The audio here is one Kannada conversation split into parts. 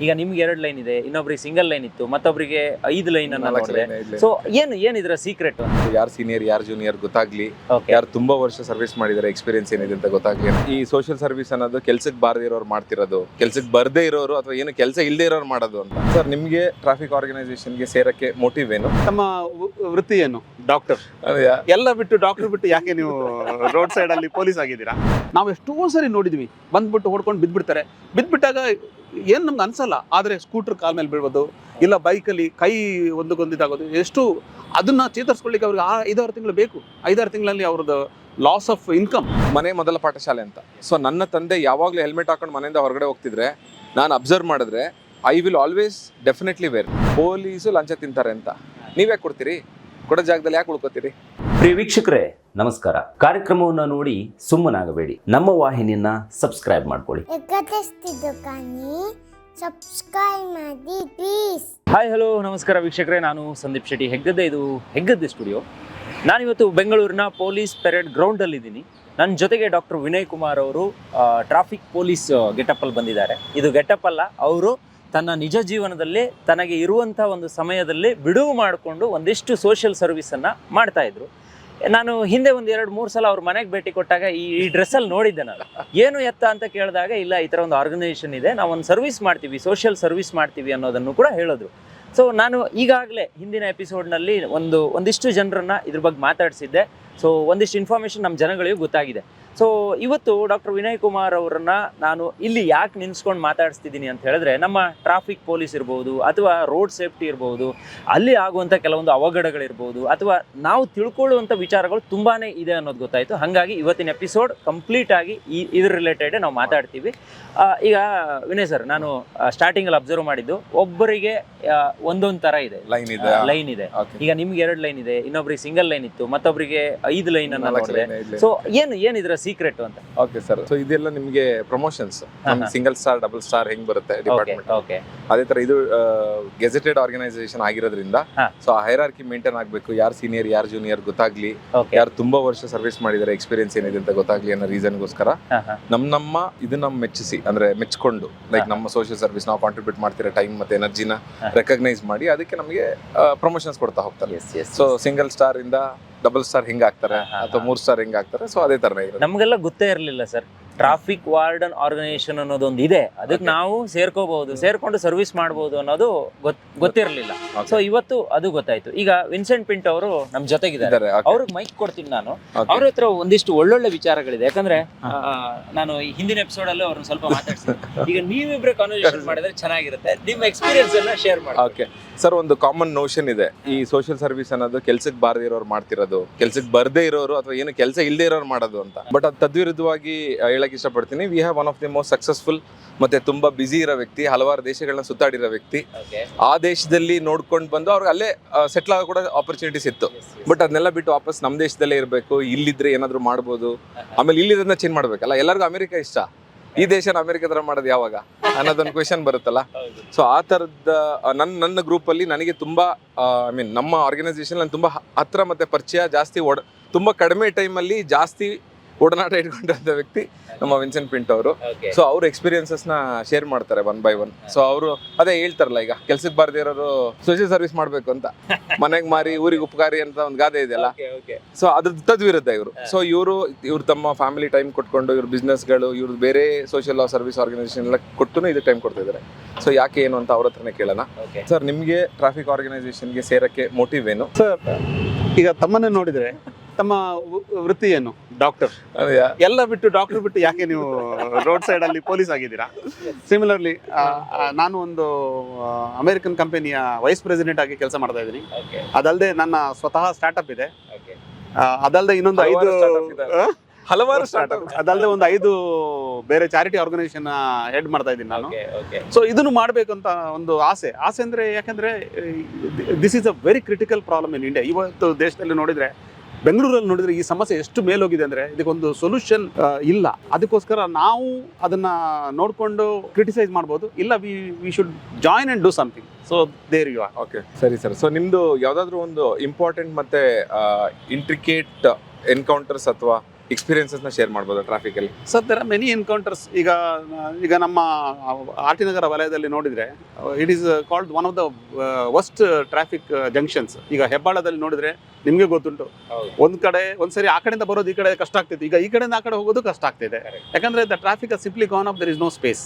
ಈಗ ನಿಮ್ಗೆ ಎರಡು ಲೈನ್ ಇದೆ ಇನ್ನೊಬ್ರಿಗೆ ಸಿಂಗಲ್ ಲೈನ್ ಇತ್ತು ಮತ್ತೊಬ್ರಿಗೆ ಐದು ಲೈನ್ ಅನ್ನ ನಾಲ್ಕು ನೋಡಿದೆ. line ಐದು line. ಸೊ ಏನು ಏನಿದ್ರ ಇದರ ಸೀಕ್ರೆಟ್ ಯಾರು ಸೀನಿಯರ್ ಯಾರು ಜೂನಿಯರ್ ಗೊತ್ತಾಗ್ಲಿ. ಓಕೆ ಯಾರು ತುಂಬಾ ವರ್ಷ ಸರ್ವಿಸ್ ಮಾಡಿದ್ದಾರೆ ಎಕ್ಸ್ಪೀರಿಯನ್ಸ್ ಏನಿದೆ ಅಂತ ಗೊತ್ತಾಗ್ಲಿ. ಈ ಸೋಷಿಯಲ್ ಸರ್ವಿಸ್ ಅನ್ನೋದು ಕೆಲ್ಸಕ್ಕೆ ಬಾರದೇ ಇರೋರು ಮಾಡ್ತಿರೋದು ಕೆಲ್ಸಕ್ಕೆ ಬರ್ದೇ ಇರೋರು ಅಥವಾ ಏನು ಕೆಲಸ ಇಲ್ಲದೆ ಇರೋರು ಮಾಡೋದು ಅಂತ. ಸರ್ ನಿಮಗೆ ಟ್ರಾಫಿಕ್ ಆರ್ಗನೈಸೇಷನ್ಗೆ ಸೇರಕ್ಕೆ ಮೋಟಿವ್ ಏನು? ತಮ್ಮ ವ- ವೃತ್ತಿ ಏನು? ಡಾಕ್ಟರ್ ಎಲ್ಲ ಬಿಟ್ಟು ಡಾಕ್ಟರ್ ಬಿಟ್ಟು ಯಾಕೆ ನೀವು ರೋಡ್ ಸೈಡ್ ಅಲ್ಲಿ ಪೊಲೀಸ್ ಆಗಿದ್ದೀರಾ? ನಾವು ಎಷ್ಟೋ ಸರಿ ನೋಡಿದ್ವಿ. ಬಂದ್ಬಿಟ್ಟು ಹೊಡ್ಕೊಂಡು ಬಿದ್ಬಿಡ್ತಾರೆ ಬಿದ್ಬಿಟ್ಟಾಗ ಏನು ನಮ್ಗೆ ಅನ್ಸಲ್ಲ ಆದರೆ ಸ್ಕೂಟರ್ ಕಾಲ್ ಮೇಲೆ ಬೀಳ್ಬೋದು ಇಲ್ಲ ಬೈಕಲ್ಲಿ ಕೈ ಒಂದು ಇದಾಗೋದು ಎಷ್ಟು ಅದನ್ನ ಚೇತರಿಸ್ಕೊಳ್ಳಿಕ್ಕೆ ಅವ್ರಿಗೆ ಆ ಐದಾರು ತಿಂಗಳು ಬೇಕು. ಐದಾರು ತಿಂಗಳಲ್ಲಿ ಅವ್ರದ್ದು ಲಾಸ್ ಆಫ್ ಇನ್ಕಮ್ ಮನೆ ಮೊದಲ ಪಾಠಶಾಲೆ ಅಂತ. ಸೊ ನನ್ನ ತಂದೆ ಯಾವಾಗಲೂ ಹೆಲ್ಮೆಟ್ ಹಾಕೊಂಡು ಮನೆಯಿಂದ ಹೊರಗಡೆ ಹೋಗ್ತಿದ್ರೆ ನಾನು ಅಬ್ಸರ್ವ್ ಮಾಡಿದ್ರೆ I will always definitely where police ಲಂಚ ತಿಂತಾರೆ ಅಂತ. ನೀವ್ಯಾಕೆ ಕೊಡ್ತೀರಿ? ಕೊಡೋ ಜಾಗದಲ್ಲಿ ಯಾಕೆ ಉಳ್ಕೋತೀರಿ? ಪ್ರಿಯ ವೀಕ್ಷಕರೇ ನಮಸ್ಕಾರ. ಕಾರ್ಯಕ್ರಮವನ್ನು ನೋಡಿ ಸುಮ್ಮನಾಗಬೇಡಿ. ನಮ್ಮ ವಾಹಿನಿಯನ್ನ ಸಬ್ಸ್ಕ್ರೈಬ್ ಮಾಡ್ಕೊಳ್ಳಿ. ಎಕತೆಸ್ತಿದ್ದು ಕಾನಿ ಸಬ್ಸ್ಕ್ರೈಬ್ ಮಾಡಿ ಪ್ಲೀಸ್ ಹಾಯ್ ಹಲೋ ನಮಸ್ಕಾರ ವೀಕ್ಷಕರೇ. ನಾನು ಸಂದೀಪ್ ಶೆಟ್ಟಿ ಹೆಗ್ಗದ್ದೆ. ಇದು ಹೆಗ್ಗದ್ದೆ ಸ್ಟುಡಿಯೋ. ನಾನಿವತ್ತು ಬೆಂಗಳೂರಿನ ಪೊಲೀಸ್ ಪೆರೇಡ್ ಗ್ರೌಂಡಲ್ಲಿ ಇದ್ದೀನಿ ನನ್ನ ಜೊತೆಗೆ ಡಾಕ್ಟರ್ ವಿನಯ್ ಕುಮಾರ್ ಅವರು ಟ್ರಾಫಿಕ್ ಪೊಲೀಸ್ ಗೆಟಪ್ಪಲ್ಲಿ ಬಂದಿದ್ದಾರೆ. ಇದು ಗೆಟಪ್ ಅಲ್ಲ ಅವರು ತನ್ನ ನಿಜ ಜೀವನದಲ್ಲಿ ತನಗೆ ಇರುವಂತಹ ಒಂದು ಸಮಯದಲ್ಲಿ ಬಿಡುವು ಮಾಡಿಕೊಂಡು ಒಂದಿಷ್ಟು ಸೋಷಿಯಲ್ ಸರ್ವಿಸನ್ನು ಮಾಡ್ತಾ ಇದ್ರು. ನಾನು ಹಿಂದೆ ಒಂದು ಎರಡು ಮೂರು ಸಲ ಅವ್ರ ಮನೆಗೆ ಭೇಟಿ ಕೊಟ್ಟಾಗ ಈ ಈ ಡ್ರೆಸ್ಸಲ್ಲಿ ನೋಡಿದ್ದೆ ನಾನು. ಏನು ಎತ್ತ ಅಂತ ಕೇಳಿದಾಗ, ಇಲ್ಲ, ಈ ಥರ ಒಂದು ಆರ್ಗನೈಸೇಷನ್ ಇದೆ, ನಾವು ಒಂದು ಸರ್ವಿಸ್ ಮಾಡ್ತೀವಿ ಸೋಷಿಯಲ್ ಸರ್ವಿಸ್ ಮಾಡ್ತೀವಿ ಅನ್ನೋದನ್ನು ಕೂಡ ಹೇಳಿದ್ರು. ಸೊ ನಾನು ಈಗಾಗಲೇ ಹಿಂದಿನ ಎಪಿಸೋಡ್ನಲ್ಲಿ ಒಂದು, ಒಂದಿಷ್ಟು ಜನರನ್ನು ಇದ್ರ ಬಗ್ಗೆ ಮಾತಾಡಿಸಿದ್ದೆ. ಸೊ ಒಂದಿಷ್ಟು ಇನ್ಫಾರ್ಮೇಷನ್ ನಮ್ಮ ಜನಗಳಿಗೂ ಗೊತ್ತಾಗಿದೆ. ಸೊ ಇವತ್ತು ಡಾಕ್ಟರ್ ವಿನಯ್ ಕುಮಾರ್ ಅವರನ್ನ ನಾನು ಇಲ್ಲಿ ಯಾಕೆ ನಿನ್ಸ್ಕೊಂಡು ಮಾತಾಡಿಸ್ತಿದ್ದೀನಿ ಅಂತ ಹೇಳಿದ್ರೆ ನಮ್ಮ ಟ್ರಾಫಿಕ್ ಪೊಲೀಸ್ ಇರ್ಬೋದು ಅಥವಾ ರೋಡ್ ಸೇಫ್ಟಿ ಇರ್ಬೋದು ಅಲ್ಲಿ ಆಗುವಂಥ ಕೆಲವೊಂದು ಅವಘಡಗಳಿರ್ಬೋದು ಅಥವಾ ನಾವು ತಿಳ್ಕೊಳ್ಳುವಂಥ ವಿಚಾರಗಳು ತುಂಬಾ ಇದೆ ಅನ್ನೋದು ಗೊತ್ತಾಯಿತು. ಹಾಗಾಗಿ ಇವತ್ತಿನ ಎಪಿಸೋಡ್ ಕಂಪ್ಲೀಟ್ ಆಗಿ ಈ ಇದ್ರ ರಿಲೇಟೆಡ್ ನಾವು ಮಾತಾಡ್ತೀವಿ. ಈಗ ವಿನಯ್ ಸರ್ ನಾನು ಸ್ಟಾರ್ಟಿಂಗಲ್ಲಿ ಅಬ್ಸರ್ವ್ ಮಾಡಿದ್ದು ಒಬ್ಬರಿಗೆ ಒಂದೊಂದು ಥರ ಇದೆ. ಲೈನ್ ಇದೆ ಲೈನ್ ಇದೆ. ಈಗ ನಿಮ್ಗೆ ಎರಡು ಲೈನ್ ಇದೆ ಇನ್ನೊಬ್ರಿಗೆ ಸಿಂಗಲ್ ಲೈನ್ ಇತ್ತು ಮತ್ತೊಬ್ರಿಗೆ ಐದು ಲೈನ್ ಅನ್ನ ನೋಡಿದೆ. ಸೊ ಏನು ಏನಿದ್ರೆ ಸೀಕ್ರೆಟ್ ಅಂತ. ಓಕೆ ಸರ್ ಸೊ ಇದೆಲ್ಲ ನಿಮಗೆ promotions. Single star double star ಹೆಂಗ್ ಬರುತ್ತೆ ಡಿಪಾರ್ಟ್ಮೆಂಟ್ ಓಕೆ ಅದೇ ತರ ಇದು ಗೆಜೆಟೆಡ್ ಆರ್ಗನೈಸೇಷನ್ ಆಗಿರೋದ್ರಿಂದ. ಸೊ ಆ ಹೈರಾರ್ಕಿ ಮೇಂಟೈನ್ ಆಗಬೇಕು. ಯಾರು ಸೀನಿಯರ್ ಯಾರು ಜೂನಿಯರ್ ಗೊತ್ತಾಗ್ಲಿ. ಯಾರು ತುಂಬಾ ವರ್ಷ ಸರ್ವಿಸ್ ಮಾಡಿದ್ದಾರೆ ಎಕ್ಸ್ಪೀರಿಯನ್ಸ್ ಏನಿದೆ ಅಂತ ಗೊತ್ತಾಗ್ಲಿ ಅನ್ನೋ ರೀಸನ್ ಗೋಸ್ಕರ ನಮ್ ನಮ್ಮ ಇದನ್ನ ಮೆಚ್ಚಿಸಿ ಅಂದ್ರೆ ಮೆಚ್ಕೊಂಡು ಲೈಕ್ ನಮ್ಮ ಸೋಷಿಯಲ್ ಸರ್ವಿಸ್ ನಾವು ಕಾಂಟ್ರಿಬ್ಯೂಟ್ ಮಾಡ್ತಿರೋ ಟೈಮ್ ಮತ್ತೆ ಎನರ್ಜಿನ ರೆಕಗ್ನೈಸ್ ಮಾಡಿ ಅದಕ್ಕೆ ನಮಗೆ ಪ್ರಮೋಷನ್ಸ್ ಕೊಡ್ತಾ ಹೋಗ್ತಾರೆ. ಸೊ ಸಿಂಗಲ್ ಸ್ಟಾರ್ ಇಂದ ಡಬಲ್ ಸ್ಟಾರ್ ಹಿಂಗ್ ಆಗ್ತಾರೆ ಹಾ, ಹಾ, ಅಥವಾ. ಮೂರ್ ಸ್ಟಾರ್ ಹಿಂಗ್ ಆಗ್ತಾರೆ ಸೊ ಅದೇ ತರ ನಮ್ಗೆಲ್ಲ ನಮಗೆಲ್ಲ ಗೊತ್ತೇ ಇರಲಿಲ್ಲ ಸರ್. ಟ್ರಾಫಿಕ್ ವಾರ್ಡನ್ ಆರ್ಗನೈಸೇಷನ್ ಅನ್ನೋದೊಂದು ಇದೆ. ಅದಕ್ಕೆ ನಾವು ಸೇರ್ಕೋಬಹುದು ಸೇರ್ಕೊಂಡು ಸರ್ವಿಸ್ ಮಾಡಬಹುದು ಅನ್ನೋದು ಗೊತ್ ಗೊತ್ತಿರಲಿಲ್ಲ. ಸೊ ಇವತ್ತು ಅದು ಗೊತ್ತಾಯ್ತು. ಈಗ ವಿನ್ಸೆಂಟ್ ಪಿಂಟ್ ಅವರು ನಮ್ಮ ಜೊತೆಗಿದ್ದಾರೆ. ಅವ್ರಿಗೆ ಮೈಕ್ ಕೊಡ್ತೀನಿ ನಾನು. ಅವ್ರ ಹತ್ರ ಒಂದಿಷ್ಟು ಒಳ್ಳೊಳ್ಳೆ ವಿಚಾರಗಳಿದೆ. ಯಾಕಂದ್ರೆ ನಾನು ಈ ಹಿಂದಿನ ಎಪಿಸೋಡ್ ಅಲ್ಲೂ ಅವ್ರನ್ನ ಸ್ವಲ್ಪ ಮಾತಾಡ್ತೀನಿ ಈಗ ನೀವಿಬ್ರೆ ಕಾನ್ವರ್ಸೇಷನ್ ಮಾಡಿದ್ರೆ ಚೆನ್ನಾಗಿರುತ್ತೆ. ನಿಮ್ಮ ಎಕ್ಸ್ಪೀರಿಯನ್ಸ್ ಅನ್ನ ಶೇರ್ ಮಾಡಿ ಸರ್ ಒಂದು ಕಾಮನ್ ನೋಷನ್ ಇದೆ. ಈ ಸೋಷಿಯಲ್ ಸರ್ವಿಸ್ ಅನ್ನೋದು ಕೆಲ್ಸಕ್ಕೆ ಬಾರದೇ ಇರೋರು ಮಾಡ್ತಿರೋದು ಕೆಲ್ಸಕ್ಕೆ ಬರದೇ ಇರೋರು ಅಥವಾ ಏನು ಕೆಲಸ ಇಲ್ಲದೆ ಇರೋರು ಮಾಡೋದು ಅಂತ. ಬಟ್ ಅದು ತದ್ವಿರುದ್ಧವಾಗಿ ಹೇಳಕ್ಕೆ ಹೇಳಕ್ ಇಷ್ಟಪಡ್ತೀನಿ. We have one of the most successful ಮತ್ತೆ ತುಂಬಾ ಬಿಸಿ ಇರೋ ವ್ಯಕ್ತಿ ಹಲವಾರು ದೇಶಗಳನ್ನ ಸುತ್ತಾಡಿರೋ ವ್ಯಕ್ತಿ. ಆ ದೇಶದಲ್ಲಿ ನೋಡ್ಕೊಂಡು ಬಂದು ಅವ್ರಿಗೆ ಅಲ್ಲೇ ಸೆಟ್ಲ್ ಆಗೋ ಕೂಡ ಆಪರ್ಚುನಿಟೀಸ್ ಇತ್ತು. ಬಟ್ ಅದನ್ನೆಲ್ಲ ಬಿಟ್ಟು ವಾಪಸ್ ನಮ್ಮ ದೇಶದಲ್ಲೇ ಇರಬೇಕು ಇಲ್ಲಿದ್ರೆ ಏನಾದರೂ ಮಾಡ್ಬೋದು. ಆಮೇಲೆ ಇಲ್ಲಿರೋದನ್ನ ಚೇಂಜ್ ಮಾಡಬೇಕಲ್ಲ? ಎಲ್ಲರಿಗೂ ಅಮೆರಿಕ ಇಷ್ಟ. ಈ ದೇಶನ ಅಮೆರಿಕ ತರ ಮಾಡೋದು ಯಾವಾಗ? ಅನ್ನೋದೊಂದು ಕ್ವೆಶನ್ ಬರುತ್ತಲ್ಲ. ಸೊ ಆ ಥರದ ನನ್ನ ನನ್ನ ಗ್ರೂಪಲ್ಲಿ ನನಗೆ ತುಂಬ ಐ ಮೀನ್ ನಮ್ಮ ಆರ್ಗನೈಸೇಷನ್ ನಾನು ತುಂಬ ಹತ್ರ ಮತ್ತು ಪರಿಚಯ ಜಾಸ್ತಿ ತುಂಬಾ ತುಂಬ ಕಡಿಮೆ ಟೈಮಲ್ಲಿ ಜಾಸ್ತಿ ಒಡನಾಟ ಇಟ್ಕೊಂಡಂಥ ವ್ಯಕ್ತಿ ನಮ್ಮ ವಿನ್ಸೆಂಟ್ ಪಿಂಟ್ ಅವರು. ಸೊ ಅವ್ರ ಎಕ್ಸ್ಪೀರಿಯನ್ಸಸ್ನ ಶೇರ್ ಮಾಡ್ತಾರೆ ಒನ್ ಬೈ ಒನ್ ಸೊ ಅವರು ಅದೇ ಹೇಳ್ತಾರಲ್ಲ ಈಗ ಕೆಲ್ಸಕ್ಕೆ ಬಾರದೇ ಇರೋರು ಸೋಷಿಯಲ್ ಸರ್ವಿಸ್ ಮಾಡಬೇಕು ಅಂತ. ಮನೆಗೆ ಮಾರಿ ಊರಿಗೆ ಉಪಕಾರಿ ಅಂತ ಒಂದು ಗಾದೆ ಇದೆಯಲ್ಲ? ಸೊ ಅದ್ರ ತದ್ವಿರುದ್ಧ ಇವರು. ಸೊ ಇವರು ಇವ್ರು ತಮ್ಮ ಫ್ಯಾಮಿಲಿ ಟೈಮ್ ಕೊಟ್ಕೊಂಡು ಇವ್ರ ಬಿಸ್ನೆಸ್ಗಳು ಇವ್ರ ಬೇರೆ ಸೋಷಿಯಲ್ ಸರ್ವಿಸ್ ಆರ್ಗನೈಸೇಷನ್ ಎಲ್ಲ ಕೊಟ್ಟು ಇದಕ್ಕೆ ಟೈಮ್ ಕೊಡ್ತಿದ್ದಾರೆ ಸೊ ಯಾಕೆ ಏನು ಅಂತ ಅವ್ರ ಹತ್ರನೇ ಕೇಳೋಣ. ಸರ್ ನಿಮಗೆ ಟ್ರಾಫಿಕ್ ಆರ್ಗನೈಸೇಷನ್ಗೆ ಸೇರಕ್ಕೆ ಮೋಟಿವ್ ಏನು? ಸರ್ ಈಗ ತಮ್ಮನ್ನೇ ನೋಡಿದ್ರೆ ತಮ್ಮ ವೃತ್ತಿ ಏನು ಡಾಕ್ಟರ್. ಎಲ್ಲ ಬಿಟ್ಟು ಡಾಕ್ಟರ್ ಬಿಟ್ಟು ಯಾಕೆ ನೀವು ರೋಡ್ ಸೈಡ್ ಅಲ್ಲಿ ಪೊಲೀಸ್ ಆಗಿದ್ದೀರಾ? ಸಿಮಿಲರ್ಲಿ ನಾನು ಒಂದು ಅಮೆರಿಕನ್ ಕಂಪನಿಯ ವೈಸ್ ಪ್ರೆಸಿಡೆಂಟ್ ಆಗಿ ಕೆಲಸ ಮಾಡ್ತಾ ಇದ್ದೀನಿ. ಅದಲ್ಲದೆ ನನ್ನ ಸ್ವತಃ ಸ್ಟಾರ್ಟ್ಅಪ್ ಇದೆ. ಅದಲ್ಲದೆ ಇನ್ನೊಂದು ಐದು ಹಲವಾರು ಸ್ಟಾರ್ಟ್ಅಪ್ ಅದಲ್ಲದೆ ಒಂದು ಐದು ಬೇರೆ ಚಾರಿಟಿ ಆರ್ಗನೈಸೇಷನ್ ಹೆಡ್ ಮಾಡ್ತಾ ಇದ್ದೀನಿ ನಾನು. ಸೊ ಇದನ್ನು ಮಾಡಬೇಕು ಅಂತ ಒಂದು ಆಸೆ. ಆಸೆ ಅಂದ್ರೆ ಯಾಕಂದ್ರೆ this is a very critical problem in India ಇವತ್ತು ದೇಶದಲ್ಲಿ ನೋಡಿದ್ರೆ ಬೆಂಗಳೂರಲ್ಲಿ ನೋಡಿದ್ರೆ ಈ ಸಮಸ್ಯೆ ಎಷ್ಟು ಮೇಲೋಗಿದೆ ಅಂದ್ರೆ ಇದಕ್ಕೊಂದು ಸೊಲ್ಯೂಷನ್ ಇಲ್ಲ. ಅದಕ್ಕೋಸ್ಕರ ನಾವು ಅದನ್ನ ನೋಡಿಕೊಂಡು ಕ್ರಿಟಿಸೈಸ್ ಮಾಡ್ಬೋದು. ಇಲ್ಲ we we should join and do something so there you are okay ಸರಿ, ಸರ್. ಸೊ ನಿಮ್ಮದು ಯಾವುದಾದ್ರೂ ಒಂದು ಇಂಪಾರ್ಟೆಂಟ್ ಮತ್ತೆ ಇಂಟ್ರಿಕೇಟ್ ಎನ್ಕೌಂಟರ್ಸ್ ಅಥವಾ ಎಕ್ಸ್ಪೀರಿಯನ್ಸಸ್ನ ಶೇರ್ ಮಾಡ್ಬೋದು ಟ್ರಾಫಿಕ್ ಅಲ್ಲಿ. Sir there are many encounters ಈಗ ಈಗ ನಮ್ಮ ಆರ್ ಟಿ ನಗರ ವಲಯದಲ್ಲಿ ನೋಡಿದ್ರೆ it is called one of the worst traffic junctions ಈಗ ಹೆಬ್ಬಾಳದಲ್ಲಿ ನೋಡಿದ್ರೆ ನಿಮಗೆ ಗೊತ್ತುಂಟು. ಒಂದು ಕಡೆ ಒಂದು ಸರಿ ಆ ಕಡೆಯಿಂದ ಬರೋದು ಈ ಕಡೆ ಕಷ್ಟ ಆಗ್ತಿತ್ತು. ಈಗ ಈ ಕಡೆಯಿಂದ ಆ ಕಡೆ ಹೋಗೋದು ಕಷ್ಟ ಆಗ್ತಿದೆ. ಯಾಕಂದ್ರೆ the traffic simply gone off there is no space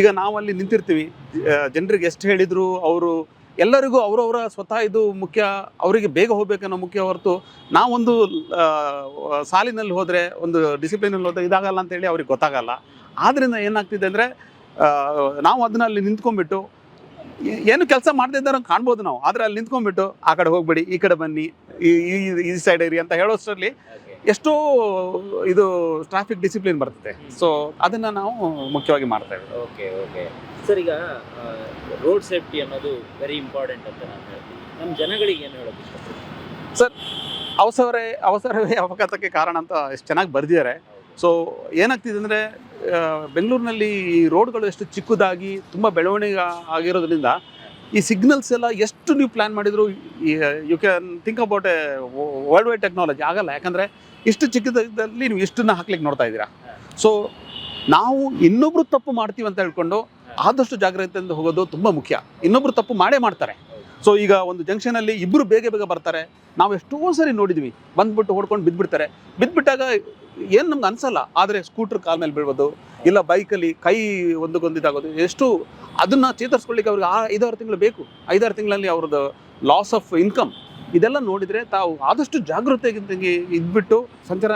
ಈಗ ನಾವು ಅಲ್ಲಿ ನಿಂತಿರ್ತೀವಿ ಜನರಿಗೆ ಎಷ್ಟು ಹೇಳಿದರೂ ಅವರು ಎಲ್ಲರಿಗೂ ಅವರವರ ಸ್ವತಃ ಇದು ಮುಖ್ಯ, ಅವರಿಗೆ ಬೇಗ ಹೋಗ್ಬೇಕನ್ನೋ ಮುಖ್ಯ ಹೊರತು ನಾವೊಂದು ಸಾಲಿನಲ್ಲಿ ಹೋದರೆ, ಒಂದು ಡಿಸಿಪ್ಲಿನಲ್ಲಿ ಹೋದರೆ ಇದಾಗಲ್ಲ ಅಂತೇಳಿ ಅವ್ರಿಗೆ ಗೊತ್ತಾಗಲ್ಲ. ಆದ್ದರಿಂದ ಏನಾಗ್ತಿದೆ ಅಂದರೆ ನಾವು ಅದನ್ನ ಅಲ್ಲಿ ನಿಂತ್ಕೊಂಡ್ಬಿಟ್ಟು ಏನು ಕೆಲಸ ಮಾಡ್ತಾ ಇದ್ದಾರೆ ಕಾಣ್ಬೋದು ನಾವು. ಆದರೆ ಅಲ್ಲಿ ನಿಂತ್ಕೊಂಡ್ಬಿಟ್ಟು, ಆ ಕಡೆ ಹೋಗ್ಬೇಡಿ, ಈ ಕಡೆ ಬನ್ನಿ, ಈ- ಈ ಸೈಡ್ ಇರಿ ಅಂತ ಹೇಳೋಷ್ಟರಲ್ಲಿ ಎಷ್ಟೋ ಇದು ಟ್ರಾಫಿಕ್ ಡಿಸಿಪ್ಲಿನ್ ಬರ್ತದೆ. ಸೊ ಅದನ್ನ ನಾವು ಮುಖ್ಯವಾಗಿ ಮಾಡ್ತೇವೆ ಓಕೆ ಓಕೆ. ಸರ್ ಈಗ ರೋಡ್ ಸೇಫ್ಟಿ ಅನ್ನೋದು ವೆರಿ ಇಂಪಾರ್ಟೆಂಟ್ ಅಂತ ನಾನು ಹೇಳ್ತೀನಿ. ನಮ್ಮ ಜನಗಳಿಗೆ ಏನು ಹೇಳೋದು ಸರ್ ಅವಸರವೇ ಅವಸರವೇ ಅವಘಾತಕ್ಕೆ ಕಾರಣ ಅಂತ ಎಷ್ಟು ಚೆನ್ನಾಗಿ ಬರೆದಿದ್ದಾರೆ. ಸೊ ಏನಾಗ್ತಿದೆ ಅಂದರೆ ಬೆಂಗಳೂರಿನಲ್ಲಿ ಈ ರೋಡ್ಗಳು ಎಷ್ಟು ಚಿಕ್ಕದಾಗಿ ತುಂಬ ಬೆಳವಣಿಗೆ ಆಗಿರೋದ್ರಿಂದ ಈ ಸಿಗ್ನಲ್ಸ್ ಎಲ್ಲ ಎಷ್ಟು ನೀವು ಪ್ಲ್ಯಾನ್ ಮಾಡಿದ್ರು you can think about a world wide technology ಆಗಲ್ಲ. ಯಾಕಂದರೆ ಇಷ್ಟು ಚಿಕ್ಕದಲ್ಲಿ ನೀವು ಇಷ್ಟನ್ನ ಹಾಕ್ಲಿಕ್ಕೆ ನೋಡ್ತಾ ಇದ್ದೀರಾ. ಸೊ ನಾವು ಇನ್ನೊಬ್ರು ತಪ್ಪು ಮಾಡ್ತೀವಿ ಅಂತ ಹೇಳ್ಕೊಂಡು ಆದಷ್ಟು ಜಾಗ್ರತೆಯಿಂದ ಹೋಗೋದು ತುಂಬ ಮುಖ್ಯ. ಇನ್ನೊಬ್ರು ತಪ್ಪು ಮಾಡೇ ಮಾಡ್ತಾರೆ. ಸೊ ಈಗ ಒಂದು ಜಂಕ್ಷನಲ್ಲಿ ಇಬ್ಬರು ಬೇಗ ಬೇಗ ಬರ್ತಾರೆ. ನಾವು ಎಷ್ಟೋ ಸರಿ ನೋಡಿದ್ವಿ. ಬಂದ್ಬಿಟ್ಟು ಹೊಡ್ಕೊಂಡು ಬಿದ್ದುಬಿಡ್ತಾರೆ ಬಿದ್ದುಬಿಟ್ಟಾಗ ಏನು ನಮ್ಗೆ ಅನ್ಸಲ್ಲ, ಆದರೆ ಸ್ಕೂಟ್ರ್ ಕಾಲ್ ಮೇಲೆ ಬೀಳ್ಬೋದು, ಇಲ್ಲ ಬೈಕಲ್ಲಿ ಕೈ ಒಂದಕ್ಕೊಂದಿದಾಗೋದು ಎಷ್ಟು ಅದನ್ನ ಚೇತರಿಸ್ಕೊಳ್ಳಿಕ್ಕೆ ಅವ್ರಿಗೆ ಆ ಐದಾರು ತಿಂಗಳು ಬೇಕು, ಐದಾರು ತಿಂಗಳಲ್ಲಿ ಅವ್ರದ್ದು ಲಾಸ್ ಆಫ್ ಇನ್ಕಮ್ ಇದೆಲ್ಲ ನೋಡಿದರೆ ತಾವು ಆದಷ್ಟು ಜಾಗೃತೆಗಿಂತ ಇದ್ಬಿಟ್ಟು ಸಂಚಾರ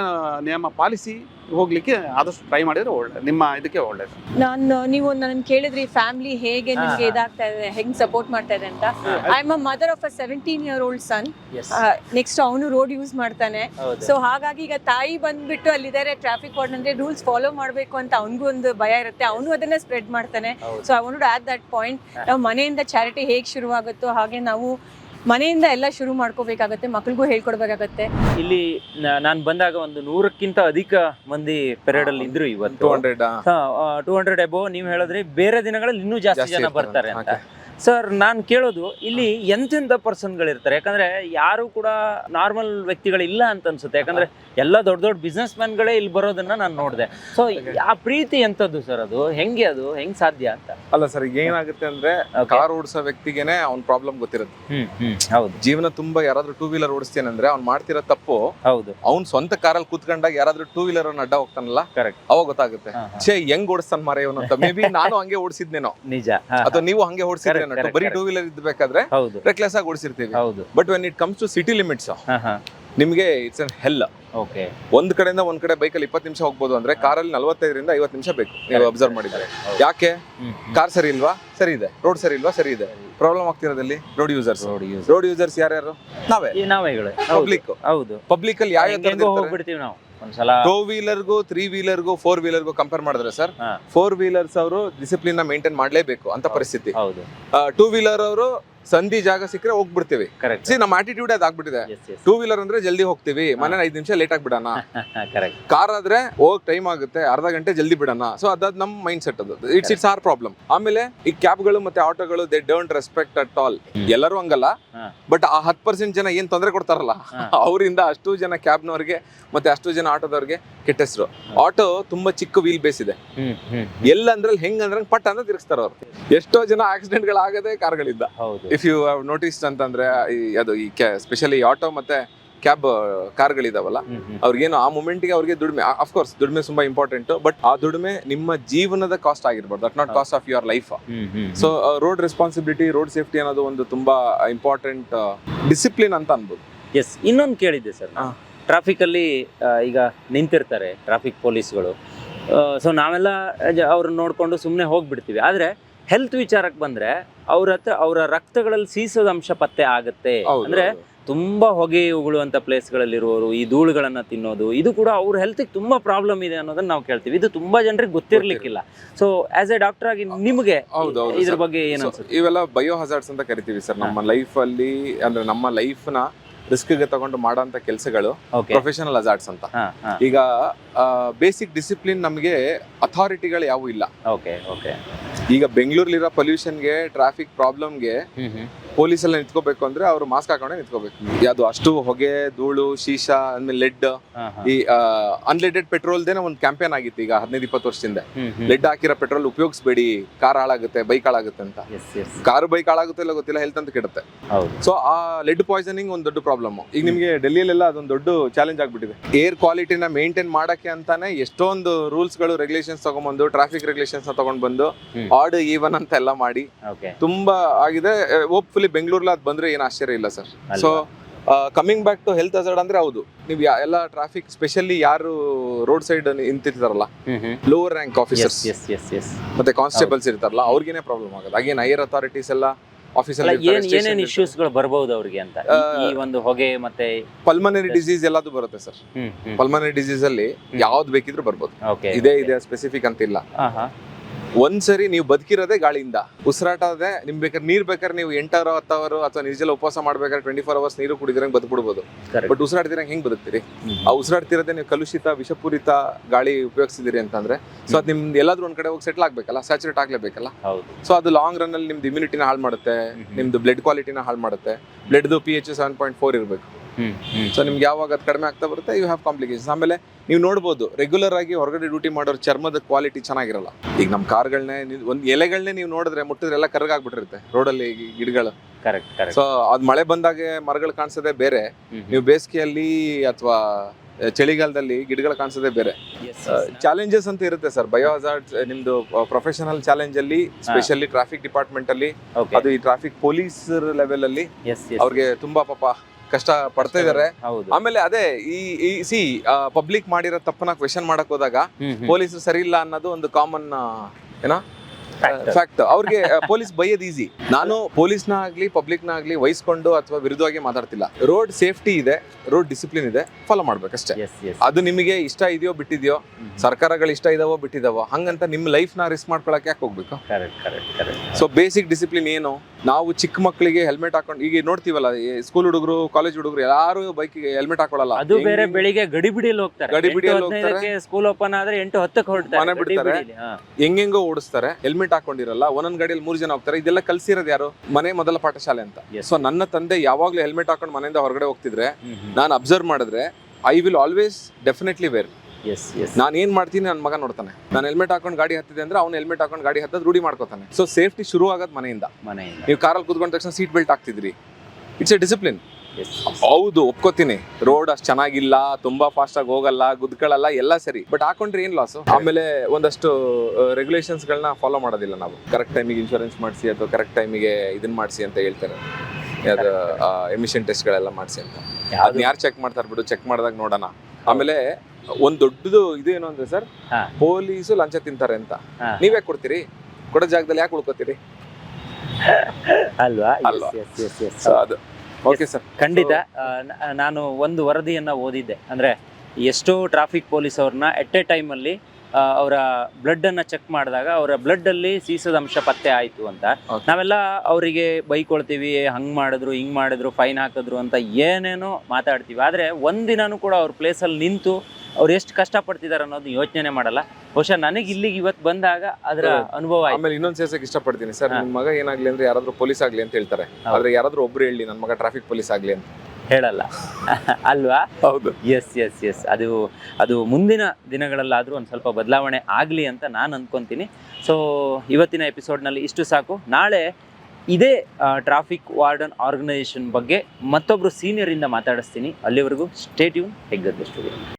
ನಿಯಮ ಪಾಲಿಸಿ ಹೋಗ್ಲಿಕ್ಕೆ ಆದಷ್ಟು ಟ್ರೈ ಮಾಡಿದ್ರೆ ಒಳ್ಳೆ ನಿಮ್ಮ ಇದಕ್ಕೆ ಒಳ್ಳೇದು. ನಾನು ನೀವು ನನ್ನ ಕೇಳಿದ್ರಿ ಫ್ಯಾಮಿಲಿ ಹೇಗೆ ನಿಮ್ಗೆ ಇದಾಗ್ತಾ ಇದೆ ಹೆಂಗ್ ಸಪೋರ್ಟ್ ಮಾಡ್ತಾ ಇದೆ ಅಂತ. I am a mother of a seventeen year old son next ಅವನು ರೋಡ್ ಯೂಸ್ ಮಾಡ್ತಾನೆ. ಸೊ ಹಾಗಾಗಿ ಈಗ ತಾಯಿ ಬಂದ್ಬಿಟ್ಟು ಅಲ್ಲಿದ್ದಾರೆ ಟ್ರಾಫಿಕ್ ವಾರ್ಡ್ ಅಂದ್ರೆ ರೂಲ್ಸ್ ಫಾಲೋ ಮಾಡಬೇಕು ಅಂತ ಅವನಿಗೂ ಒಂದು ಭಯ ಇರುತ್ತೆ. ಅವನು ಅದನ್ನ ಸ್ಪ್ರೆಡ್ ಮಾಡ್ತಾನೆ. So I want at that point ನಾವು ಮನೆಯಿಂದ ಚಾರಿಟಿ ಹೇಗೆ ಶುರುವಾಗುತ್ತೋ ಹಾಗೆ ನಾವು ಮನೆಯಿಂದ ಎಲ್ಲ ಶುರು ಮಾಡ್ಕೋಬೇಕಾಗತ್ತೆ ಮಕ್ಳಿಗೂ ಹೇಳ್ಕೊಡ್ಬೇಕಾಗತ್ತೆ. ಇಲ್ಲಿ ನಾನು ಬಂದಾಗ ಒಂದು ನೂರಕ್ಕಿಂತ ಅಧಿಕ ಮಂದಿ ಪೆರೇಡ್ ಅಲ್ಲಿ ಇದ್ರು ಟೂ ಇವತ್ತು ಹಂಡ್ರೆಡ್ ಟೂ ಹಂಡ್ರೆಡ್ ಅಬೋ ನೀವು ಹೇಳಿದ್ರೆ ಬೇರೆ ದಿನಗಳಲ್ಲಿ ಇನ್ನೂ ಜಾಸ್ತಿ ಜನ ಬರ್ತಾರೆ ಅಂತ. ಸರ್ ನಾನು ಕೇಳೋದು ಇಲ್ಲಿ ಎಂತೆಂಥ ಪರ್ಸನ್ಗಳಿರ್ತಾರೆ? ಯಾಕಂದ್ರೆ ಯಾರು ಕೂಡ ನಾರ್ಮಲ್ ವ್ಯಕ್ತಿಗಳಿಲ್ಲ ಅಂತ ಅನ್ಸುತ್ತೆ. ಯಾಕಂದ್ರೆ ಎಲ್ಲ ದೊಡ್ಡ ದೊಡ್ಡ ಬಿಸ್ನೆಸ್ ಮ್ಯಾನ್ಗಳೇ ಇಲ್ಲಿ ಬರೋದನ್ನ ನಾನು ನೋಡಿದೆ. ಸೊ ಆ ಪ್ರೀತಿ ಎಂಥದ್ದು ಸರ್ ಅದು? ಹೆಂಗೆ ಅದು? ಹೆಂಗೆ ಸಾಧ್ಯ ಅಂತ? ಅಲ್ಲ ಸರ್ ಏನಾಗುತ್ತೆ ಅಂದ್ರೆ. ಕಾರ್ ಓಡಿಸೋ ವ್ಯಕ್ತಿಗೇನೆ ಅವ್ನ ಪ್ರಾಬ್ಲಮ್ ಗೊತ್ತಿರುತ್ತೆ. ಹೌದು. ಜೀವನ ತುಂಬಾ ಯಾರಾದ್ರೂ ಟೂ ವೀಲರ್ ಓಡಿಸ್ತೇನೆ ಅಂದ್ರೆ ಅವ್ನ್ ಮಾಡ್ತಿರೋ ತಪ್ಪು ಹೌದು. ಅವ್ನ್ ಸ್ವಂತ ಕಾರಲ್ಲಿ ಕೂತ್ಕೊಂಡಾಗ ಯಾರಾದ್ರೂ ಟೂ ವೀಲರ್ ಅನ್ನ ಅಡ್ಡ ಹೋಗ್ತಾನಲ್ಲ ಕರೆಕ್ಟ್ ಅವಾಗ ಗೊತ್ತಾಗುತ್ತೆ. ಛೇ ಹೆಂಗ್ ಓಡಿಸ್ತಾನ ಮಾರೇ ಇವನು ಅಂತ. ಮೇ ಬಿ ನಾನು ಹಂಗೆ ಓಡಿಸಿದ್ನೇನೋ. ನಿಜ. ಅಥವಾ ನೀವು ಹಂಗೆ ಓಡಿಸಿದ್ರೇನೋ. Correct, ಬರೀ ಟೂ ವೀಲರ್ ಇದ್ಬೇಕಾದ್ರೆ ಹೌದು. ರೆಕ್ಲೆಸ್ ಆಗಿ ಓಡಿಸಿರ್ತೀವಿ. ಹೌದು. But when it comes to city limits ನಿಮಗೆ ಹಾ. ನಿಮ್ಗೆ ಇಟ್ಸ್ ಅನ್ ಹೆಲ್ ಓಕೆ ಒಂದ್ ಕಡೆಯಿಂದ ಒಂದ್ ಕಡೆ ಬೈಕಲ್ಲಿ ಇಪ್ಪತ್ತು ನಿಮಿಷ ಹೋಗ್ಬೋದು ಅಂದ್ರೆ ಕಾರಲ್ಲಿ ನಲವತ್ತೈದರಿಂದ ಐವತ್ತು ನಿಮಿಷ ಬೇಕು. ನೀವು ಅಬ್ಸರ್ವ್ ಮಾಡಿದ್ರೆ. ಯಾಕೆ? ಕಾರ್ ಸರಿ ಇಲ್ವಾ? ಸರಿ ಇದೆ. ರೋಡ್ ಸರಿ ಇಲ್ವಾ? ಸರಿ ಇದೆ. Problem ಆಗ್ತಿರೋದಲ್ಲಿ road users road use road users ಯಾರ್ಯಾರು? ನಾವೇ. ನಾವೇ ನಾವೇಗಳು ಪಬ್ಲಿಕ್ ಹೌದು. ಪಬ್ಲಿಕ್ ಅಲ್ಲಿ ಯಾವ ಹೋಗ್ಬಿಡ್ತೀವಿ ನಾವು. ಒಂದ್ಸಲ ಟೂ ವೀಲರ್ಗೂ ತ್ರೀ ವೀಲರ್ಗೂ ಫೋರ್ ವೀಲರ್ಗೂ ಕಂಪೇರ್ ಮಾಡಿದ್ರೆ ಸರ್. ಫೋರ್ ವೀಲರ್ಸ್ ಅವರು ಡಿಸಿಪ್ಲಿನ್ನ ಮೇಂಟೈನ್ ಮಾಡಲೇಬೇಕು ಅಂತ ಪರಿಸ್ಥಿತಿ. ಹೌದು. ಟೂ ವೀಲರ್ ಅವರು ಸಂಧಿ ಜಾಗ ಸಿಕ್ಕರೆ ಹೋಗ್ಬಿಡ್ತೀವಿ. ಕರೆಕ್ಟ್ ಸಿ ನಮ್ಮ ಆಟಿಟ್ಯೂಡ್ ಅದಾಗ್ಬಿಟ್ಟಿದೆ ಟೂ ವೀಲರ್ ಅಂದ್ರೆ ಜಲ್ದಿ ಹೋಗ್ತೀವಿ. ಮನೆ ಐದು ನಿಮಿಷ ಲೇಟ್ ಆಗ್ಬಿಡೋಣ ಕರೆಕ್ಟ್ ಕಾರ್ ಆದ್ರೆ ಹೋಗ್ ಟೈಮ್ ಆಗುತ್ತೆ. ಅರ್ಧ ಗಂಟೆ ಜಲ್ದಿ ಬಿಡೋಣ. ಸೊ ಅದಾದ್ ನಮ್ ಮೈಂಡ್ ಸೆಟ್ ಅದು ಇಟ್ಸ್ ಇಟ್ಸ್ ಆರ್ ಪ್ರಾಬ್ಲಮ್ ಆಮೇಲೆ ಈ ಕ್ಯಾಬ್ಗಳು ಮತ್ತೆ ಆಟೋಗಳು they don't respect at all ಎಲ್ಲರೂ ಹಂಗಲ್ಲ. ಬಟ್ ಆ ಹತ್ತು ಪರ್ಸೆಂಟ್ ಜನ ಏನ್ ತೊಂದರೆ ಕೊಡ್ತಾರಲ್ಲ ಅವರಿಂದ ಅಷ್ಟು ಜನ ಕ್ಯಾಬ್ನವ್ರಿಗೆ ಮತ್ತೆ ಅಷ್ಟು ಜನ ಆಟೋದವ್ರಿಗೆ ಕೆಟ್ಟ ಹೆಸರು. ಆಟೋ ತುಂಬಾ ಚಿಕ್ಕ ವೀಲ್ ಬೇಸ್ ಇದೆ. ಎಲ್ಲ ಅಂದ್ರಲ್ಲಿ ಹೆಂಗ್ ಅಂದ್ರೆ ಪಟ್ ಅಂತ ತಿರ್ಗಿಸ್ತಾರ ಅವ್ರು. ಎಷ್ಟೋ ಜನ ಆಕ್ಸಿಡೆಂಟ್ ಗಳಾಗದೆ ಕಾರ್ಗಳಿಂದ ಹೌದು. ಇಫ್ ಯು ಹ್ಯಾವ್ ನೋಟಿಸ್ ಅಂತಂದ್ರೆ ಈ ಅದು ಈ ಸ್ಪೆಷಲಿ ಆಟೋ ಮತ್ತೆ ಕ್ಯಾಬ್ ಕಾರ್ಗಳಿದಾವಲ್ಲ ಅವ್ರಿಗೇನು ಆ ಮೂಮೆಂಟ್ಗೆ ಅವ್ರಿಗೆ ದುಡಿಮೆ ಅಫ್ಕೋರ್ಸ್ ದುಡಿಮೆ ತುಂಬಾ ಇಂಪಾರ್ಟೆಂಟ್ ಬಟ್ ಆ ದುಡಿಮೆ ನಿಮ್ಮ ಜೀವನದ cost ಆಗಿರ್ಬಾರ್ದು that not cost of your life so road responsibility road safety ಅನ್ನೋದು ಒಂದು ತುಂಬಾ ಇಂಪಾರ್ಟೆಂಟ್ ಡಿಸಿಪ್ಲಿನ್ ಅಂತ ಅನ್ಬೋದು. ಎಸ್ ಇನ್ನೊಂದು ಕೇಳಿದ್ದೆ ಸರ್. ಟ್ರಾಫಿಕ್ ಅಲ್ಲಿ ಈಗ ನಿಂತಿರ್ತಾರೆ ಟ್ರಾಫಿಕ್ ಪೊಲೀಸ್ಗಳು ಸೊ ನಾವೆಲ್ಲ ಅವ್ರನ್ನ ನೋಡ್ಕೊಂಡು ಸುಮ್ಮನೆ ಹೋಗ್ಬಿಡ್ತೀವಿ. ಆದ್ರೆ ಹೆಲ್ತ್ ವಿಚಾರಕ್ಕೆ ಬಂದ್ರೆ ಅವ್ರ ಹತ್ರ ಅವರ ರಕ್ತಗಳಲ್ಲಿ ಸೀಸದ ಅಂಶ ಪತ್ತೆ ಆಗುತ್ತೆ. ಹೌದು, ಅಂದ್ರೆ ಹೌದು. ತುಂಬಾ ಹೊಗೆ ಉಗುಳುವಂತ ಪ್ಲೇಸ್ಗಳಲ್ಲಿರುವವರು ಈ ಧೂಳುಗಳನ್ನ ತಿನ್ನೋದು ಇದು ಕೂಡ ಅವ್ರ ಹೆಲ್ತ್ಗೆ ತುಂಬಾ ಪ್ರಾಬ್ಲಮ್ ಇದೆ ಅನ್ನೋದನ್ನ ನಾವು ಕೇಳ್ತೀವಿ. ಇದು ತುಂಬಾ ಜನರಿಗೆ ಗೊತ್ತಿರ್ಲಿಕ್ಕಿಲ್ಲ. ಸೊ ಆಸ್ ಎ ಡಾಕ್ಟರ್ ಆಗಿ ನಿಮಗೆ ಹೌದು, ಹೌದು, ಇದ್ರ sir. ಬಗ್ಗೆ ಏನು So, ಇವೆಲ್ಲ ಬಯೋ ಹಜಾರ್ಡ್ಸ್ ಅಂತ ಕರಿತೀವಿ ಸರ್. ನಮ್ಮ ಲೈಫ್ ಅಲ್ಲಿ ಅಂದ್ರೆ ನಮ್ಮ ಲೈಫ್ನ ರಿಸ್ಕ್ಗೆ ತಗೊಂಡು ಮಾಡೋಂತ ಕೆಲಸಗಳು ಓಕೆ ಪ್ರೊಫೆಷನಲ್ ಹಜಾರ್ಡ್ಸ್ ಅಂತ. ಈಗ ಬೇಸಿಕ್ ಡಿಸಿಪ್ಲಿನ್ ನಮಗೆ ಅಥಾರಿಟಿಗಳು ಯಾವೂ ಇಲ್ಲ. ಓಕೆ ಓಕೆ ಈಗ ಬೆಂಗಳೂರಲ್ಲಿರೋ ಪೊಲ್ಯೂಷನ್ಗೆ ಟ್ರಾಫಿಕ್ ಪ್ರಾಬ್ಲಮ್ಗೆ ಪೊಲೀಸ್ ಎಲ್ಲ ನಿಂತ್ಕೋಬೇಕು ಅಂದ್ರೆ ಅವ್ರು ಮಾಸ್ಕ್ ಹಾಕೊಂಡೇ ನಿಂತ್ಕೋಬೇಕು. ಅದು ಅಷ್ಟು ಹೊಗೆ ಧೂಳು ಶೀಶ ಆಮೇಲೆ ಲೆಡ್ ಈ ಅನ್ಲೆಡೆಡ್ ಪೆಟ್ರೋಲ್ದೇನೆ ಒಂದು ಕ್ಯಾಂಪೇನ್ ಆಗಿತ್ತು ಈಗ ಹದಿನೈದು ಇಪ್ಪತ್ತು ವರ್ಷದಿಂದ. ಲೆಡ್ ಹಾಕಿರೋ ಪೆಟ್ರೋಲ್ ಉಪಯೋಗಿಸ್ಬೇಡಿ ಕಾರ್ ಹಾಳಾಗುತ್ತೆ ಬೈಕ್ ಹಾಳಾಗುತ್ತೆ ಅಂತ. ಕಾರು ಬೈಕ್ ಹಾಳಾಗುತ್ತೆ ಇಲ್ಲ ಗೊತ್ತಿಲ್ಲ ಹೆಲ್ತ್ ಅಂತ ಕೆಡುತ್ತೆ. ಸೊ ಆ ಲೆಡ್ ಪಾಯ್ಸನಿಂಗ್ ಒಂದು ದೊಡ್ಡ ಪ್ರಾಬ್ಲಮ್ ಈಗ ನಿಮಗೆ ಡೆಲ್ಲಿಯಲ್ಲೆಲ್ಲ ಅದೊಂದು ದೊಡ್ಡ ಚಾಲೆಂಜ್ ಆಗ್ಬಿಟ್ಟಿದೆ. ಏರ್ ಕ್ವಾಲಿಟಿನ ಮೇಂಟೈನ್ ಮಾಡಕ್ಕೆ ಅಂತಾನೆ ಎಷ್ಟೊಂದು ರೂಲ್ಸ್ಗಳು ರೆಗ್ಯುಲೇಷನ್ಸ್ ತಗೊಂಡ್ಬಂದು ಟ್ರಾಫಿಕ್ ರೆಗ್ಯುಲೇಷನ್ಸ್ ತಗೊಂಡ್ಬಂದು ಆಡ್ ಈವನ್ ಅಂತ ಎಲ್ಲ ಮಾಡಿ ತುಂಬಾ ಆಗಿದೆ. ಹೋಪ್ಫುಲಿ ಬೆಂಗಳೂರಲ್ಲಿ ಅದು ಬಂದ್ರೆ ಏನು ಆಶ್ಚರ್ಯ ಇಲ್ಲ sir. So coming back to health hazard ಅಂದ್ರೆ ಹೌದು. ನೀವು ಎಲ್ಲ ಟ್ರಾಫಿಕ್ ಸ್ಪೆಷಲಿ ಯಾರು ರೋಡ್ ಸೈಡ್ ನಿಂತಿರ್ತಾರಲ್ಲ ಲೋವರ್ ರ್ಯಾಂಕ್ ಆಫೀಸರ್ಸ್ ಮತ್ತೆ ಕಾನ್ಸ್ಟೇಬಲ್ಸ್ ಇರ್ತಾರಲ್ಲ ಅವ್ರಿಗೇನೆ ಪ್ರಾಬ್ಲಮ್ ಆಗುತ್ತೆ ಹಾಗೇನು ಹೈಯರ್ ಅಥಾರಿಟೀಸ್ ಎಲ್ಲ ಅಲ್ಲ ಆಫೀಸಲ್ಲಿ ಏನ್ ಇಶ್ಯೂಸ್ಗಳು ಬರ್ಬಹುದು ಅವ್ರಿಗೆ ಅಂತ? ಈ- ಒಂದು ಹೊಗೆ ಮತ್ತೆ ಪಲ್ಮನರಿ ಡಿಸೀಸ್ ಎಲ್ಲದು ಬರುತ್ತೆ ಸರ್. ಪಲ್ಮನರಿ ಡಿಸೀಸ್ ಅಲ್ಲಿ ಯಾವ್ದು ಬೇಕಿದ್ರು ಬರ್ಬೋದು. ಇದೇ ಇದೆ ಸ್ಪೆಸಿಫಿಕ್ ಅಂತಿಲ್ಲ. ಒಂದ್ಸರಿ ನೀವು ಬದುಕಿರೋದೇ ಗಾಳಿಯಿಂದ. ಉಸಿರಾಟ ಅದೇ ನಿಮ್ ಬೇಕಾದ್ರೆ ನೀರ್ ಬೇಕಾದ್ರೆ ನೀವು ಎಂಟಾರು ಹತ್ತಾರು ಅಥವಾ ನಿರ್ಜಲ ಉಪವಾಸ ಮಾಡ್ಬೇಕಾದ್ರೆ ಟ್ವೆಂಟಿ ಫೋರ್ ಅವರ್ಸ್ ನೀರು ಕುಡಿದ್ರೆ ಬದುಕ್ಬಿಡ್ಬೋದು. ಬಟ್ ಉಸಿರಾಡ್ತಿರಂಗೆ ಹೆಂಗ್ ಬದುಕ್ತೀರಿ? ಆ ಉಸಿರಾಡ್ತಿರೋದೇ ನೀವು ಕಲುಷಿತ ವಿಷಪೂರಿತ ಗಾಳಿ ಉಪಯೋಗಿಸಿದಿರಿ ಅಂತಂದ್ರೆ ಸೊ ಅದು ನಿಮ್ದು ಎಲ್ಲಾದ್ರೂ ಒಂದ್ ಕಡೆ ಹೋಗಿ ಸೆಟ್ಲ್ ಆಗ್ಬೇಕಲ್ಲ ಸ್ಯಾಚುರೇಟ್ ಆಗ್ಲೇಬೇಕಲ್ಲ? ಹೌದು. ಸೊ ಅದು ಲಾಂಗ್ ರನ್ ಅಲ್ಲಿ ನಿಮ್ದು ಇಮ್ಯುನಿಟಿನ ಹಾಳು ಮಾಡುತ್ತೆ ನಿಮ್ದು ಬ್ಲಡ್ ಕ್ವಾಲಿಟಿನ ಹಾಳು ಮಾಡುತ್ತೆ ಬ್ಲಡ್ದು P H seven point four ಇರಬೇಕು. ಸೊ ನಿಮ್ಗೆ ಯಾವಾಗ ಅದು ಕಡಿಮೆ ಆಗ್ತಾ ಬರುತ್ತೆ ಯು ಹ್ಯಾವ್ ಕಾಂಪ್ಲಿಕೇಶನ್ಸ್ ಆಮೇಲೆ ನೀವು ನೋಡ್ಬೋದು ರೆಗ್ಯುಲರ್ ಆಗಿ ಹೊರಗಡೆ ಡ್ಯೂಟಿ ಮಾಡೋರು ಚರ್ಮದ ಕ್ವಾಲಿಟಿ ಚೆನ್ನಾಗಿರಲ್ಲ. ಈಗ ನಮ್ಮ ಕಾರ್ಗಳನ್ನೇ ಒಂದು ಎಲೆಗಳನ್ನೇ ನೀವು ನೋಡಿದ್ರೆ ಮುಟ್ಟಿದ್ರೆ ಎಲ್ಲ ಕರ್ಗಾಗ್ಬಿಟ್ಟಿರುತ್ತೆ ರೋಡಲ್ಲಿ ಗಿಡಗಳು. ಕರೆಕ್ಟ್ ಕರೆಕ್ಟ್ ಸೊ ಅದು ಮಳೆ ಬಂದಾಗ ಮರಗಳು ಕಾಣಿಸೋದೇ ಬೇರೆ. ನೀವು ಬೇಸಿಗೆಯಲ್ಲಿ ಅಥವಾ ಚಳಿಗಾಲದಲ್ಲಿ ಗಿಡಗಳು ಕಾಣಿಸೋದೇ ಬೇರೆ. ಚಾಲೆಂಜಸ್ ಅಂತ ಇರುತ್ತೆ ಸರ್. ಬಯೋ ಹಜಾರ್ಡ್ ನಿಮ್ದು ಪ್ರೊಫೆಷನಲ್ ಚಾಲೆಂಜ್ ಅಲ್ಲಿ ಸ್ಪೆಷಲಿ ಟ್ರಾಫಿಕ್ ಡಿಪಾರ್ಟ್ಮೆಂಟ್ ಅಲ್ಲಿ ಅದು ಈ ಟ್ರಾಫಿಕ್ ಪೊಲೀಸ್ ಲೆವೆಲ್ ಅಲ್ಲಿ ಅವ್ರಿಗೆ ತುಂಬಾ ಪಾಪ ಕಷ್ಟ ಪಡ್ತಾ ಇದಾರೆ. ಆಮೇಲೆ ಅದೇ ಈ ಈ ಸಿ ಪಬ್ಲಿಕ್ ಮಾಡಿರೋ ತಪ್ಪನ್ನ ಕ್ವೆಶನ್ ಮಾಡಕ್ ಹೋದಾಗ. ಪೊಲೀಸರು ಸರಿ ಇಲ್ಲ ಅನ್ನೋದು ಒಂದು ಕಾಮನ್ ಏನ. ಫ್ಯಾಕ್ಟ್ ಅವ್ರಿಗೆ ಪೊಲೀಸ್ ಬೈಯದ್ ಈಸಿ ನಾನು ಪೊಲೀಸ್ನ ಆಗ್ಲಿ ಪಬ್ಲಿಕ್ನ ಆಗ್ಲಿ ವಹಿಸ್ಕೊಂಡು ಅಥವಾ ವಿರುದ್ಧವಾಗಿ ಮಾತಾಡ್ತಿಲ್ಲ. ರೋಡ್ ಸೇಫ್ಟಿ ಇದೆ ರೋಡ್ ಡಿಸಿಪ್ಲಿನ್ ಇದೆ ಫಾಲೋ ಮಾಡ್ಬೇಕಷ್ಟೇ. ಅದು ನಿಮಗೆ ಇಷ್ಟ ಇದೆಯೋ ಬಿಟ್ಟಿದ್ಯೋ ಸರ್ಕಾರಗಳು ಇಷ್ಟ ಇದಾವೋ ಬಿಟ್ಟಿದಾವೋ ಹಂಗಂತ ನಿಮ್ಮ ಲೈಫ್ನ ರಿಸ್ಕ್ ಮಾಡ್ಕೊಳಕ್ ಯಾಕೆ ಹೋಗ್ಬೇಕು? Correct correct correct so basic discipline ಏನು? ನಾವು ಚಿಕ್ಕ ಮಕ್ಕಳಿಗೆ ಹೆಲ್ಮೆಟ್ ಹಾಕೊಂಡು ಈಗ ನೋಡ್ತೀವಲ್ಲ ಸ್ಕೂಲ್ ಹುಡುಗರು ಕಾಲೇಜ್ ಹುಡುಗರು ಯಾರು ಬೈಕಿಗೆ ಹೆಲ್ಮೆಟ್ ಹಾಕೊಳ್ಳಲ್ಲ ಅದು ಬೇರೆ ಬೆಳಿಗ್ಗೆ ಗಡಿಬಿಡಿಯಲ್ಲಿ ಹೋಗ್ತಾರೆ. ಗಡಿಬಿಡಿಯಲ್ಲಿ ಹೋಗ್ತಾರೆ. ಸ್ಕೂಲ್ ಓಪನ್ ಆದ್ರೆ ಎಂಟು ಹತ್ತಕ್ಕೆ ಹೊರಡ್ತಾರೆ ಮನೆ ಬಿಡ್ತಾರೆ. ಹೆಂಗೆಂಗೋ ಓಡಿಸ್ತಾರೆ ಹೆಲ್ಮೆಟ್ ಹಾಕೊಂಡಿರಲ್ಲ ಒಂದೊಂದ್ ಗಾಡಿಯಲ್ಲಿ ಮೂರ್ ಜನ ಹೋಗ್ತಾರೆ. ಇದೆಲ್ಲ ಕಲ್ಸಿರೋದು ಯಾರು? ಮನೆ ಮೊದಲ ಪಾಠಶಾಲೆ ಅಂತ. ಸೊ ನನ್ನ ತಂದೆ ಯಾವಾಗ್ಲೂ ಹೆಲ್ಮೆಟ್ ಹಾಕೊಂಡು ಮನೆಯಿಂದ ಹೊರಗಡೆ ಹೋಗ್ತಿದ್ರೆ. ನಾನು ಅಬ್ಸರ್ವ್ ಮಾಡಿದ್ರೆ I will always definitely wear ನಾನು ಏನ್ ಮಾಡ್ತೀನಿ ನನ್ನ ಮಗ ನೋಡ್ತಾನೆ. ನಾನು ಹೆಲ್ಮೆಟ್ ಹಾಕೊಂಡು ಗಾಡಿ ಹತ್ತಿದೆ ಅಂದ್ರೆ ಅವ್ನು ಹೆಲ್ಮೆಟ್ ಹಾಕೊಂಡು ಗಾಡಿ ಹತ್ತದ ರೂಢಿ ಮಾಡ್ಕೋತಾನೆ. ಸೊ ಸೇಫ್ಟಿ ಶುರು ಆಗೋದು ಮನೆಯಿಂದ. ನೀವು ಕಾರಲ್ಲಿ ಕುತ್ಕೊಂಡ ತಕ್ಷಣ ಸೀಟ್ ಬೆಲ್ಟ್ ಹಾಕ್ತಿದ್ರಿ. ಇಟ್ಸ್ ಎ ಡಿಸಿಪ್ಲಿನ್ ಎಸ್ ಹೌದು ಒಪ್ಕೋತೀನಿ. ರೋಡ್ ಅಷ್ಟು ಚೆನ್ನಾಗಿಲ್ಲ ತುಂಬಾ ಫಾಸ್ಟ್ ಆಗಿ ಹೋಗಲ್ಲ ಗುದ್ಕೊಳ್ಳಲ್ಲ ಎಲ್ಲ ಸರಿ. ಬಟ್ ಹಾಕೊಂಡ್ರೆ ಏನ್ ಲಾಸ್ ಆಮೇಲೆ ಒಂದಷ್ಟು ರೆಗ್ಯುಲೇಷನ್ಸ್ ಗಳನ್ನ ಫಾಲೋ ಮಾಡೋದಿಲ್ಲ ನಾವು. ಕರೆಕ್ಟ್ ಟೈಮಿಗೆ ಇನ್ಶೂರೆನ್ಸ್ ಮಾಡಿಸಿ ಅಥವಾ ಕರೆಕ್ಟ್ ಟೈಮಿಗೆ ಇದನ್ನ ಮಾಡಿಸಿ ಅಂತ ಹೇಳ್ತಾರೆ. ಅದು ಎಮಿಷನ್ ಟೆಸ್ಟ್ ಗಳೆಲ್ಲ ಮಾಡಿಸಿ ಅಂತ. ಅದನ್ನ ಯಾರು ಚೆಕ್ ಮಾಡ್ತಾರೆ ಬಿಡು ಚೆಕ್ ಮಾಡಿದಾಗ ನೋಡೋಣ. ಆಮೇಲೆ ಒಂದ್ ದೊಡ್ಡದು ಇದೇನು ಅಂದ್ರೆ ಸರ್ ಹಾ. ಪೊಲೀಸು ಲಂಚ ತಿಂತಾರೆ ಅಂತ. ಹಾ. ನೀವೇ ಕೊಡ್ತೀರಿ? ಕೊಡೋ ಜಾಗದಲ್ಲಿ ಯಾಕೆ ಉಳ್ಕೋತೀರಿ? ಅಲ್ವಾ? ಅದು. ಓಕೆ ಸರ್ ಖಂಡಿತ. ಆ, ನ- ನಾನು ಒಂದು ವರದಿಯನ್ನ ಓದಿದ್ದೆ. ಅಂದ್ರೆ ಎಷ್ಟೋ ಟ್ರಾಫಿಕ್ ಪೊಲೀಸ್ ಅವ್ರನ್ನ ಎಟ್ ಎ ಟೈಮ್ ಅಲ್ಲಿ ಅವರ ಬ್ಲಡ್ ಅನ್ನ ಚೆಕ್ ಮಾಡಿದಾಗ ಅವರ ಬ್ಲಡ್ ಅಲ್ಲಿ ಸೀಸದ ಅಂಶ ಪತ್ತೆ ಆಯ್ತು ಅಂತ. Okay. ನಾವೆಲ್ಲ ಅವರಿಗೆ ಬೈಕೊಳ್ತೀವಿ ಹಂಗ್ ಮಾಡಿದ್ರು ಹಿಂಗ್ ಮಾಡಿದ್ರು ಫೈನ್ ಹಾಕಿದ್ರು ಅಂತ ಏನೇನೋ ಮಾತಾಡ್ತೀವಿ. ಆದ್ರೆ ಒಂದಿನಾನು ಕೂಡ ಅವ್ರ ಪ್ಲೇಸಲ್ಲಿ ನಿಂತು ಅವ್ರು ಎಷ್ಟು ಕಷ್ಟಪಡ್ತಿದ್ದಾರೆ ಅನ್ನೋದು ಯೋಚನೆ ಮಾಡಲ್ಲ. ಬಹುಶಃ ನನಗೆ ಇಲ್ಲಿಗೆ ಇವತ್ತು ಬಂದಾಗ ಅದರ ಅನುಭವ ಆಯ್ತು. ಆಮೇಲೆ ಇನ್ನೊಂದು ಸೇರ್ಸಕ್ಕೆ ಇಷ್ಟಪಡ್ತೀನಿ. ಸರ್ ನನ್ನ ಮಗ ಏನಾಗ್ಲಿ ಅಂದ್ರೆ ಯಾರಾದ್ರೂ ಪೊಲೀಸ್ ಆಗ್ಲಿ ಅಂತ ಹೇಳ್ತಾರೆ. ಆದ್ರೆ ಯಾರಾದ್ರೂ ಒಬ್ರು ಹೇಳಿ ನನ್ನ ಮಗ ಟ್ರಾಫಿಕ್ ಪೊಲೀಸ್ ಆಗ್ಲಿ ಅಂತ. ಹೇಳಲ್ಲ. ಅಲ್ವಾ? ಹೌದು. ಎಸ್ ಎಸ್ ಎಸ್ ಅದು ಅದು ಮುಂದಿನ ದಿನಗಳಲ್ಲಾದರೂ ಒಂದು ಸ್ವಲ್ಪ ಬದಲಾವಣೆ ಆಗಲಿ ಅಂತ ನಾನು ಅಂದ್ಕೊತೀನಿ ಸೊ ಇವತ್ತಿನ ಎಪಿಸೋಡ್ನಲ್ಲಿ ಇಷ್ಟು ಸಾಕು. ನಾಳೆ ಇದೇ ಟ್ರಾಫಿಕ್ ವಾರ್ಡನ್ ಆರ್ಗನೈಸೇಷನ್ ಬಗ್ಗೆ ಮತ್ತೊಬ್ಬರು ಸೀನಿಯರಿಂದ ಮಾತಾಡಿಸ್ತೀನಿ. ಅಲ್ಲಿವರೆಗೂ ಸ್ಟೇಟ್ಯೂನ್ ಹೆಗ್ಗದ್ದೆ ಸ್ಟುಡಿಯೋ